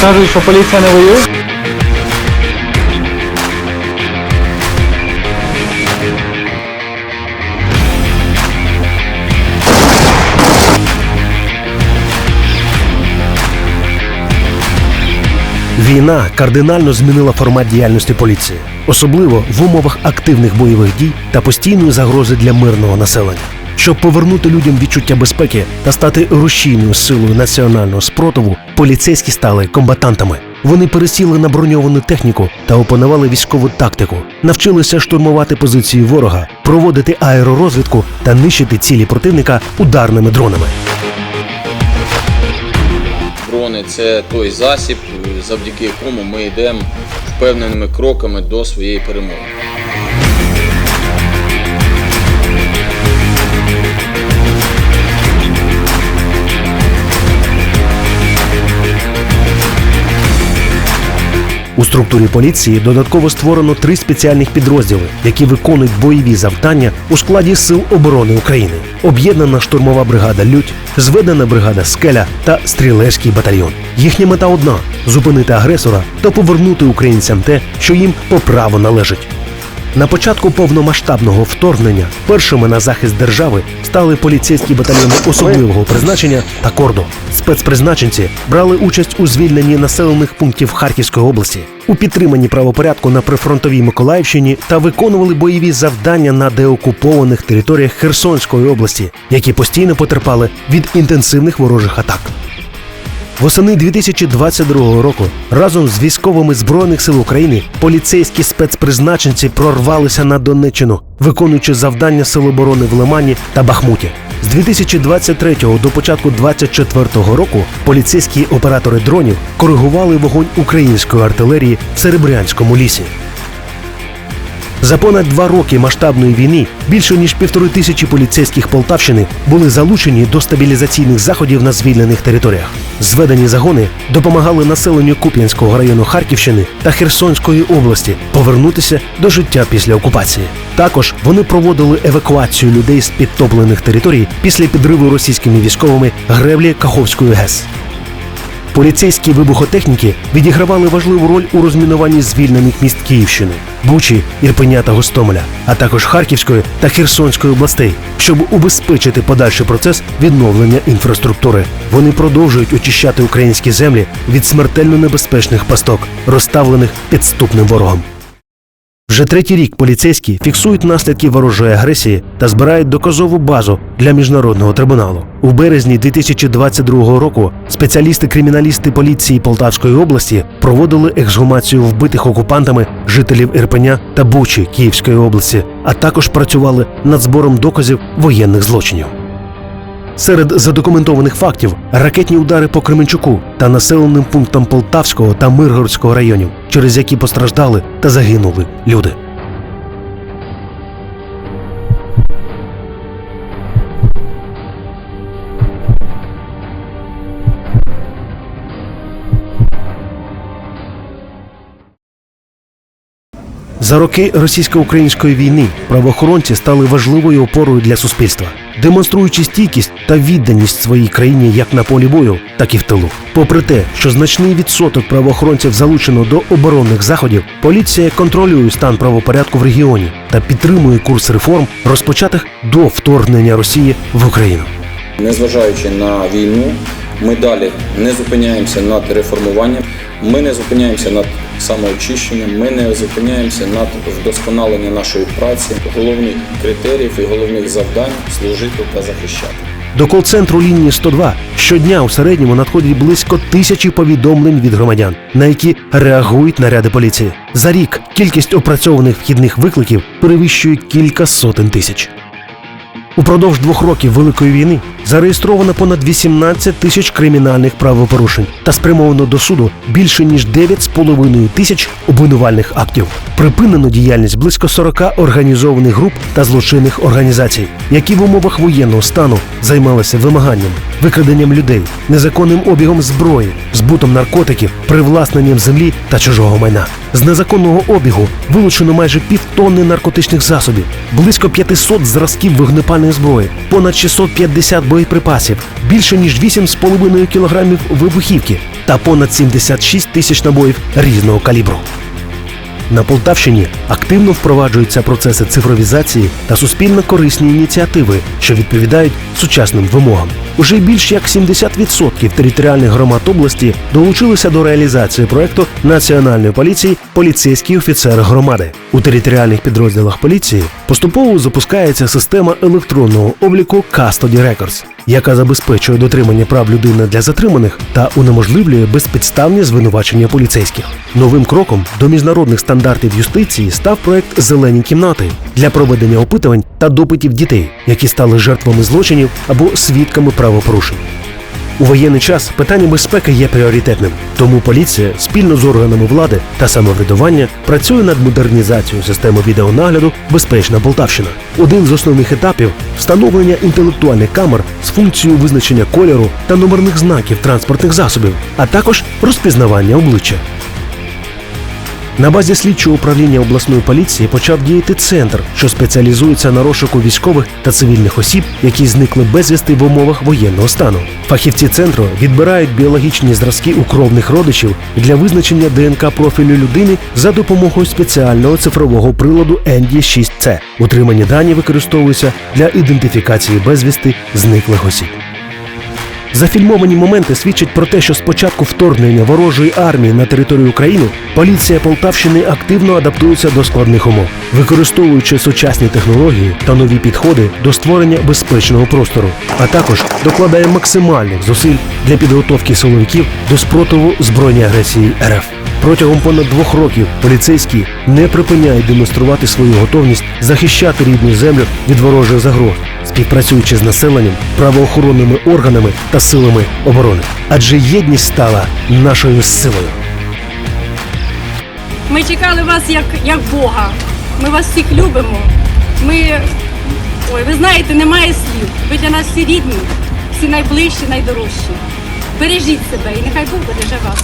Кажуть, що поліція не воює. Війна кардинально змінила формат діяльності поліції, особливо в умовах активних бойових дій та постійної загрози для мирного населення. Щоб повернути людям відчуття безпеки та стати рушійною силою національного спротиву, поліцейські стали комбатантами. Вони пересіли на броньовану техніку та опанували військову тактику, навчилися штурмувати позиції ворога, проводити аеророзвідку та нищити цілі противника ударними дронами. Дрони це той засіб, завдяки якому ми йдемо впевненими кроками до своєї перемоги. Структурі поліції додатково створено три спеціальних підрозділи, які виконують бойові завдання у складі Сил оборони України: об'єднана штурмова бригада Людь, зведена бригада Скеля та стрілецький батальйон. Їхня мета одна зупинити агресора та повернути українцям те, що їм по праву належить. На початку повномасштабного вторгнення першими на захист держави стали поліцейські батальйони особливого призначення та кордо. Спецпризначенці брали участь у звільненні населених пунктів Харківської області, у підтриманні правопорядку на прифронтовій Миколаївщині та виконували бойові завдання на деокупованих територіях Херсонської області, які постійно потерпали від інтенсивних ворожих атак. Восени 2022 року разом з військовими збройних сил України поліцейські спецпризначенці прорвалися на Донеччину, виконуючи завдання Сил оборони в Лимані та Бахмуті. З 2023 до початку 2024 року поліцейські оператори дронів коригували вогонь української артилерії в Серебрянському лісі. За понад два роки масштабної війни більше ніж півтори тисячі поліцейських Полтавщини були залучені до стабілізаційних заходів на звільнених територіях. Зведені загони допомагали населенню Куп'янського району Харківщини та Херсонської області повернутися до життя після окупації. Також вони проводили евакуацію людей з підтоплених територій після підриву російськими військовими греблі Каховської ГЕС. Поліцейські вибухотехніки відігравали важливу роль у розмінуванні звільнених міст Київщини, Бучі, Ірпеня та Гостомеля, а також Харківської та Херсонської областей, щоб убезпечити подальший процес відновлення інфраструктури. Вони продовжують очищати українські землі від смертельно небезпечних пасток, розставлених підступним ворогом. Вже третій рік поліцейські фіксують наслідки ворожої агресії та збирають доказову базу для міжнародного трибуналу. У березні 2022 року спеціалісти-криміналісти поліції Полтавської області проводили ексгумацію вбитих окупантами жителів Ірпеня та Бучі Київської області, а також працювали над збором доказів воєнних злочинів. Серед задокументованих фактів ракетні удари по Кременчуку та населеним пунктам Полтавського та Миргородського районів, через які постраждали та загинули люди. За роки російсько-української війни правоохоронці стали важливою опорою для суспільства, демонструючи стійкість та відданість своїй країні як на полі бою, так і в тилу. Попри те, що значний відсоток правоохоронців залучено до оборонних заходів, поліція контролює стан правопорядку в регіоні та підтримує курс реформ, розпочатих до вторгнення Росії в Україну. Незважаючи на війну, ми далі не зупиняємося над реформуванням, ми не зупиняємося над самоочищенням, ми не зупиняємося над вдосконаленням нашої праці, головних критеріїв і головних завдань служити та захищати. До кол-центру лінії 102 щодня у середньому надходять близько тисячі повідомлень від громадян, на які реагують наряди поліції. За рік кількість опрацьованих вхідних викликів перевищує кілька сотень тисяч. Упродовж двох років Великої війни зареєстровано понад 18 тисяч кримінальних правопорушень та спрямовано до суду більше ніж 9,5 тисяч обвинувальних актів. Припинено діяльність близько 40 організованих груп та злочинних організацій, які в умовах воєнного стану займалися вимаганням, викраденням людей, незаконним обігом зброї, збутом наркотиків, привласненням землі та чужого майна. З незаконного обігу вилучено майже півтонни наркотичних засобів, близько 500 зразків вогнепальної зброї, понад 650 боєприпасів боєприпасів, більше ніж 8,5 кілограмів вибухівки та понад 76 тисяч набоїв різного калібру. На Полтавщині активно впроваджуються процеси цифровізації та суспільно корисні ініціативи, що відповідають сучасним вимогам. Уже більш як 70% територіальних громад області долучилися до реалізації проекту національної поліції поліцейські офіцери громади. У територіальних підрозділах поліції поступово запускається система електронного обліку Custody Records, яка забезпечує дотримання прав людини для затриманих та унеможливлює безпідставні звинувачення поліцейських. Новим кроком до міжнародних стандартів юстиції став проект Зелені кімнати для проведення опитувань та допитів дітей, які стали жертвами злочинів або свідками правопорушень. У воєнний час питання безпеки є пріоритетним, тому поліція спільно з органами влади та самоврядування працює над модернізацією системи відеонагляду Безпечна Полтавщина. Один з основних етапів встановлення інтелектуальних камер з функцією визначення кольору та номерних знаків транспортних засобів, а також розпізнавання обличчя. На базі слідчого управління обласної поліції почав діяти центр, що спеціалізується на розшуку військових та цивільних осіб, які зникли безвісти в умовах воєнного стану. Фахівці центру відбирають біологічні зразки у кровних родичів для визначення ДНК профілю людини за допомогою спеціального цифрового приладу ND6C. Утримані дані використовуються для ідентифікації безвісти зниклих осіб. Зафільмовані моменти свідчать про те, що з початку вторгнення ворожої армії на територію України поліція Полтавщини активно адаптується до складних умов, використовуючи сучасні технології та нові підходи до створення безпечного простору, а також докладає максимальних зусиль для підготовки силовиків до спротиву збройній агресії РФ. Протягом понад двох років поліцейські не припиняють демонструвати свою готовність захищати рідну землю від ворожих загроз, співпрацюючи з населенням, правоохоронними органами та силами оборони. Адже єдність стала нашою силою. Ми чекали вас як, як Бога. Ми вас всіх любимо. Ми, ой, ви знаєте, немає слів. Ви для нас всі рідні, всі найближчі, найдорожчі. Бережіть себе і нехай Бог береже вас.